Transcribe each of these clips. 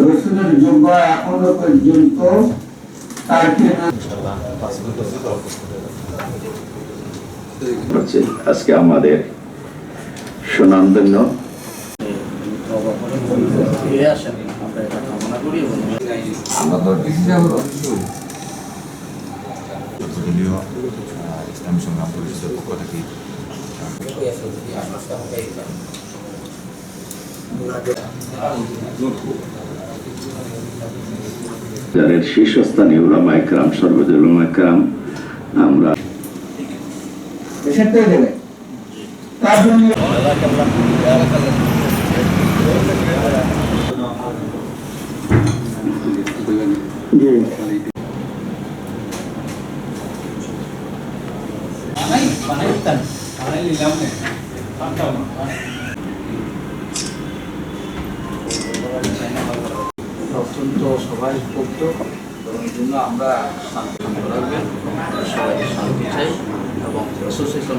রসুনের যোগ্য এখনও পর্যন্ত তার কেনা হচ্ছে আজকে আমাদের সুনামধন্য দলীয় ইসলামী সংগ্রাম পরিষদের পক্ষ থেকে যাদের শীর্ষস্থানীয় উলামা একরাম সর্বদলীয় উলামা একরাম আমরা সেটাই দেবে তার জন্য অত্যন্ত সবাই পক্ষ এবং জন্য আমরা শান্তি রাখবেন আমরা সবাই শান্তি চাই এবং ইসলাম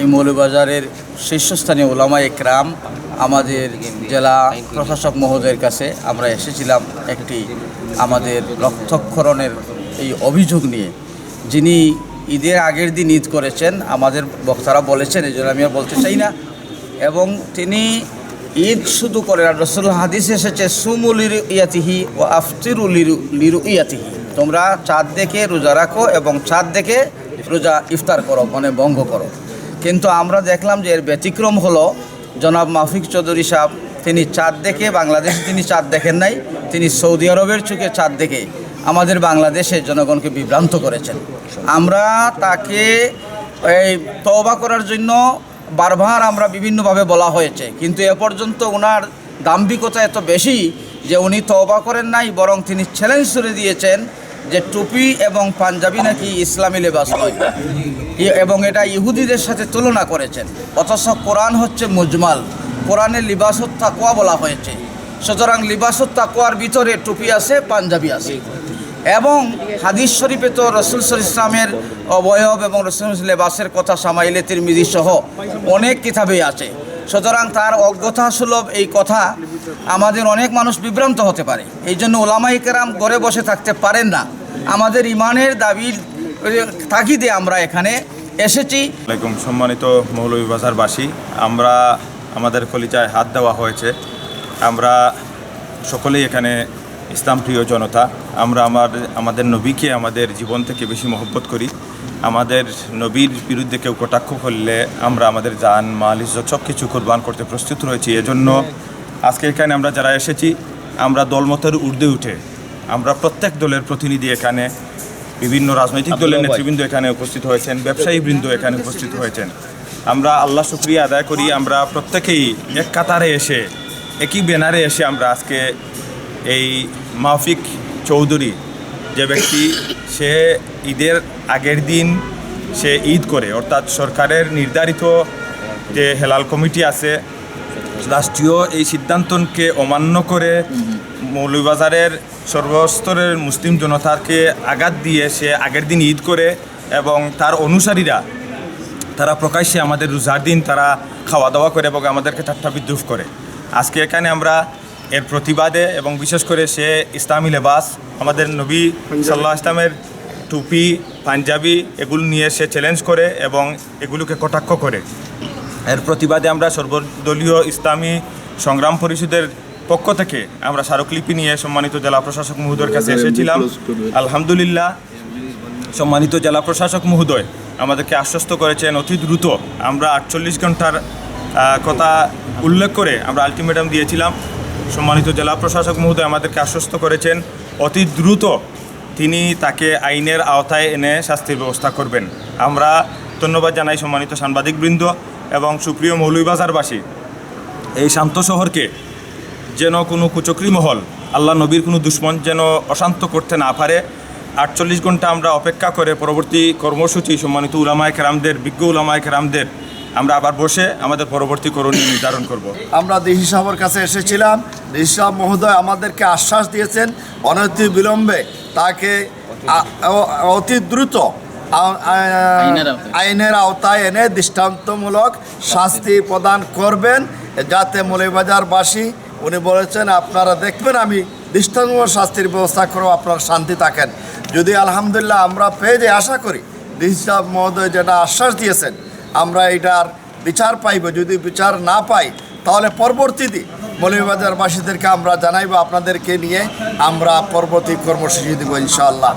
এই মৌলবাজারের শীর্ষস্থানীয় ওলামা একরাম, আমাদের জেলা প্রশাসক মহোদয়ের কাছে আমরা এসেছিলাম একটি আমাদের রক্তক্ষরণের এই অভিযোগ নিয়ে। যিনি ঈদের আগের দিন ঈদ করেছেন, আমাদের বক্তারা বলেছেন, এই জন্য আমি আর বলতে চাই না। এবং তিনি ঈদ শুধু করে রসুল হাদিস এসেছে সুমুলির ইয়াতিহি ও আফতিরু লিরু ইয়াতিহি। তোমরা চাঁদ দেখে রোজা রাখো এবং চাঁদ দেখে রোজা ইফতার করো মানে ভঙ্গ করো। কিন্তু আমরা দেখলাম যে এর ব্যতিক্রম হলো জনাব মাফিক চৌধুরী সাহেব। তিনি চাঁদ দেখে বাংলাদেশে তিনি চাঁদ দেখেন নাই, তিনি সৌদি আরবের চোখে চাঁদ দেখে আমাদের বাংলাদেশের জনগণকে বিভ্রান্ত করেছেন। আমরা তাকে এই তওবা করার জন্য বারবার আমরা বিভিন্নভাবে বলা হয়েছে, কিন্তু এ পর্যন্ত ওনার দাম্ভিকতা এত বেশি যে উনি তওবা করেন নাই, বরং তিনি চ্যালেঞ্জ করে দিয়েছেন যে টুপি এবং পাঞ্জাবি নাকি ইসলামী লেবাস নয় এবং এটা ইহুদিদের সাথে তুলনা করেছেন। অথচ কোরআন হচ্ছে মুজমাল। কোরআনের লিবাসত তাকোয়া বলা হয়েছে। সুতরাং লিবাসত তাকোয়ার ভিতরে টুপি আছে, পাঞ্জাবি আছে। এবং হাদিস শরীফে তো রসুল সল ইসলামের অবয়ব এবং রসুল লেবাসের কথা সামাইলে তিরমিজি সহ অনেক কিতাবেই আছে। সুতরাং তার অজ্ঞতা সুলভ এই কথা আমাদের অনেক মানুষ বিভ্রান্ত হতে পারে। এই জন্য ওলামাই কেরাম ঘরে বসে থাকতে পারেন না। আমাদের ইমানের দাবির তাগিদে আমরা এখানে এসেছি। সম্মানিত মৌলভীবাজারবাসী আমরা আমাদের কলিচায় হাত দেওয়া হয়েছে। আমরা সকলেই এখানে ইসলাম প্রিয় জনতা আমরা আমার আমাদের নবীকে আমাদের জীবন থেকে বেশি মহব্বত করি। আমাদের নবীর বিরুদ্ধে কেউ কটাক্ষ করলে আমরা আমাদের যান মাল ইজ্জত সব কিছু কোরবান করতে প্রস্তুত রয়েছি। এজন্য আজকে এখানে আমরা যারা এসেছি আমরা দলমতের ঊর্ধ্বে উঠে আমরা প্রত্যেক দলের প্রতিনিধি এখানে বিভিন্ন রাজনৈতিক দলের নেতৃবৃন্দ এখানে উপস্থিত হয়েছেন ব্যবসায়ী বৃন্দ এখানে উপস্থিত হয়েছেন। আমরা আল্লাহ শুক্রিয়া আদায় করি আমরা প্রত্যেকেই এক কাতারে এসে একই ব্যানারে এসে আমরা আজকে এই মাফিক চৌধুরী যে ব্যক্তি, সে ঈদের আগের দিন সে ঈদ করে, অর্থাৎ সরকারের নির্ধারিত যে হেলাল কমিটি আছে, রাষ্ট্রীয় এই সিদ্ধান্তকে অমান্য করে মৌলভীবাজারের সর্বস্তরের মুসলিম জনতাকে আঘাত দিয়ে সে আগের দিন ঈদ করে এবং তার অনুসারীরা, তারা প্রকাশ্যে আমাদের রোজার দিন তারা খাওয়া দাওয়া করে এবং আমাদেরকে ঠাট্টা বিদ্রুপ করে। আজকে এখানে আমরা এর প্রতিবাদে এবং বিশেষ করে সে ইসলামী লেবাস আমাদের নবী সাল্লাহ ইসলামের টুপি পাঞ্জাবি এগুলো নিয়ে সে চ্যালেঞ্জ করে এবং এগুলোকে কটাক্ষ করে। এর প্রতিবাদে আমরা সর্বদলীয় ইসলামী সংগ্রাম পরিষদের পক্ষ থেকে আমরা স্মারকলিপি নিয়ে সম্মানিত জেলা প্রশাসক মহোদয়ের কাছে এসেছিলাম। আলহামদুলিল্লাহ সম্মানিত জেলা প্রশাসক মহোদয় আমাদেরকে আশ্বস্ত করেছেন অতি দ্রুত। আমরা আটচল্লিশ ঘণ্টার কথা উল্লেখ করে আমরা আলটিমেটাম দিয়েছিলাম। সম্মানিত জেলা প্রশাসক মহোদয়, আমাদেরকে আশ্বস্ত করেছেন, অতি দ্রুত তিনি তাকে আইনের আওতায় এনে শাস্তির ব্যবস্থা করবেন। আমরা ধন্যবাদ জানাই সম্মানিত সাংবাদিকবৃন্দ এবং সুপ্রিয় মৌলভীবাজারবাসী। এই শান্ত শহরকে যেন কোনো কুচক্রি মহল, আল্লাহ নবীর কোনো দুশ্মন যেন অশান্ত করতে না পারে, আটচল্লিশ ঘণ্টা আমরা অপেক্ষা করে পরবর্তী কর্মসূচি সম্মানিত উলামায় কেরামদের, বিজ্ঞ উলামায় কেরামদের আমরা আবার বসে আমাদের পরবর্তী করণীয় নির্ধারণ করব। আমরা দিহি সাহেবের কাছে এসেছিলাম। দিহি সাহেব মহোদয় আমাদেরকে আশ্বাস দিয়েছেন অনতি বিলম্বে তাকে অতি দ্রুত আইনের আওতায়। এনে দৃষ্টান্তমূলক শাস্তি প্রদান করবেন যাতে মৌলিবাজারবাসী উনি বলেছেন আপনারা দেখবেন আমি দৃষ্টান্তমূলক শাস্তির ব্যবস্থা করব আপনারা শান্তি থাকেন। যদি আলহামদুলিল্লাহ আমরা পেয়ে যাই আশা করি দিহি সাহেব মহোদয় যেটা আশ্বাস দিয়েছেন আমরা এটার বিচার পাইব। যদি বিচার না পাই, তাহলে পরবর্তীতে মৌলভীবাজারবাসীদেরকে আমরা জানাইব, আপনাদেরকে নিয়ে আমরা পরবর্তী কর্মসূচি দেবো ইনশাআল্লাহ।